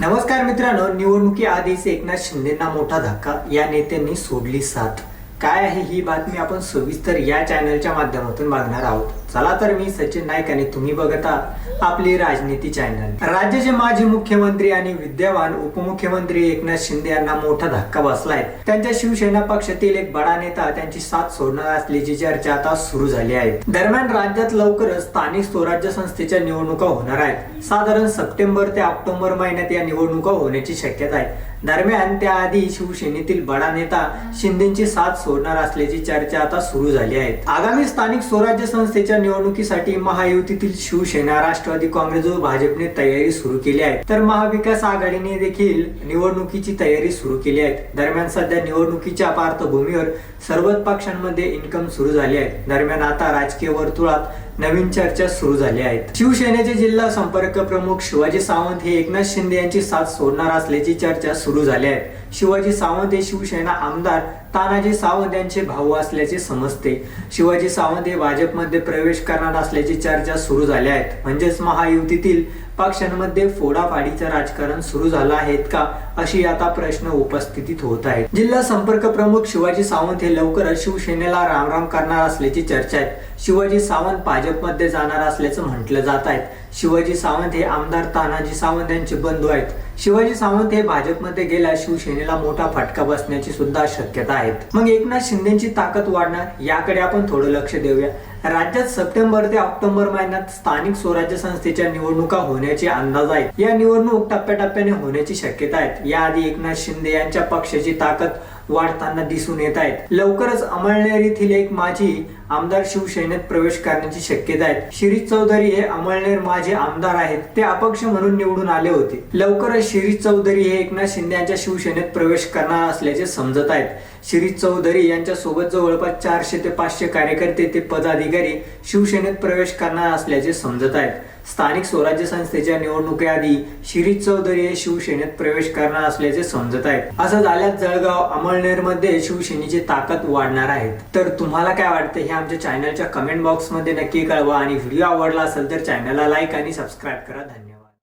नमस्कार मित्रांनो निवडणुकी आधीच एकनाथ शिंदेना मोठा धक्का या नेत्यांनी सोडली साथ. काय आहे ही बातमी आपण सविस्तर या चॅनलच्या माध्यमातून बघणार आहोत. चला तर मी सचिन नाईक आणि तुम्ही बघता आपली राजनीती चॅनल राज्याचे माजी मुख्यमंत्री आणि विद्यमान उपमुख्यमंत्री एकनाथ शिंदे यांना मोठा धक्का बसलाय. त्यांच्या शिवसेना पक्षातील एक बडा नेता त्यांची साथ सोडणार असल्याची चर्चा आता सुरू झाली आहे. दरम्यान राज्यात लवकरच स्थानिक स्वराज्य संस्थेच्या निवडणुका होणार आहेत. साधारण सप्टेंबर ते ऑक्टोबर महिन्यात या निवडणुका होण्याची शक्यता आहे. दरम्यान त्याआधी शिवसेनेतील बडा नेता शिंदेची साथ सोडणार असल्याची चर्चा आता सुरू झाली आहे. आगामी स्थानिक स्वराज्य संस्थेच्या निवडणुकीसाठी महायुतीतील शिवसेना राष्ट्रवादी काँग्रेस व भाजपने तयारी सुरू केली आहे. तर महाविकास आघाडीने देखील निवडणुकीची तयारी सुरू केली आहे. दरम्यान सध्या निवडणुकीच्या पार्श्वभूमीवर सर्वच पक्षांमध्ये इन्कम सुरू झाली आहे. दरम्यान आता राजकीय वर्तुळात नवीन चर्चा सुरू झाल्या आहेत. शिवसेनेचे जिल्हा संपर्क प्रमुख शिवाजी सावंत हे एकनाथ शिंदे यांची साथ सोडणार असल्याची चर्चा सुरू झाली आहे. शिवाजी सावंत हे शिवसेना आमदार तानाजी सावंत यांचे भाऊ असल्याचे समजते. शिवाजी सावंत हे भाजपमध्ये प्रवेश करणार असल्याची चर्चा सुरू झाल्या आहेत. म्हणजेच महायुतीतील पक्षांमध्ये फोडाफाडीचं राजकारण सुरू झालं आहेत का अशी आता प्रश्न उपस्थितीत होत आहेत. जिल्हा संपर्क प्रमुख शिवाजी सावंत हे लवकरच शिवसेनेला रामराम करणार असल्याची चर्चा आहे शिवाजी सावंत भाजपमध्ये जाणार असल्याचं म्हटलं जात आहे. शिवाजी सावंत हे आमदार तानाजी सावंत यांचे बंधू आहेत. शिवाजी सावंत हे भाजपमध्ये गेल्या शिवसेनेला मोठा फटका बसण्याची सुद्धा शक्यता आहेत. मग एकनाथ शिंदेची ताकद वाढणार याकडे आपण थोडं लक्ष देऊया. राज्यात सप्टेंबर ते ऑक्टोबर महिन्यात स्थानिक स्वराज्य संस्थेच्या निवडणुका होण्याचे अंदाज आहेत. या निवडणूक टप्प्याटप्प्याने होण्याची शक्यता आहेत. याआधी एकनाथ शिंदे यांच्या पक्षाची ताकद वाढताना दिसून येत आहेत. लवकरच अमळनेर येथील एक माजी आमदार शिवसेनेत प्रवेश करण्याची शक्यता आहे. शिरीष चौधरी हे अमळनेर माजी आमदार आहेत. ते अपक्ष म्हणून निवडून आले होते. लवकरच शिरीष चौधरी हे एकनाथ शिंदे यांच्या शिवसेनेत प्रवेश करणार असल्याचे समजत आहेत. शिरीष चौधरी यांच्या सोबत जवळपास चारशे ते पाचशे कार्यकर्ते ते पदाधिकारी शिवसेनेत प्रवेश करणार असल्याचे समजत आहेत. स्थानिक स्वराज्य संस्थेच्या निवडणुकीआधी शिरीष चौधरी हे शिवसेनेत प्रवेश करणार असल्याचे समजत आहेत. असं झाल्यास जळगाव अमळनेरमध्ये शिवसेनेची ताकद वाढणार आहे. तर तुम्हाला काय वाटतं हे आमच्या चॅनलच्या कमेंट बॉक्समध्ये नक्की कळवा आणि व्हिडिओ आवडला असेल तर चॅनलला लाईक आणि सबस्क्राईब करा. धन्यवाद.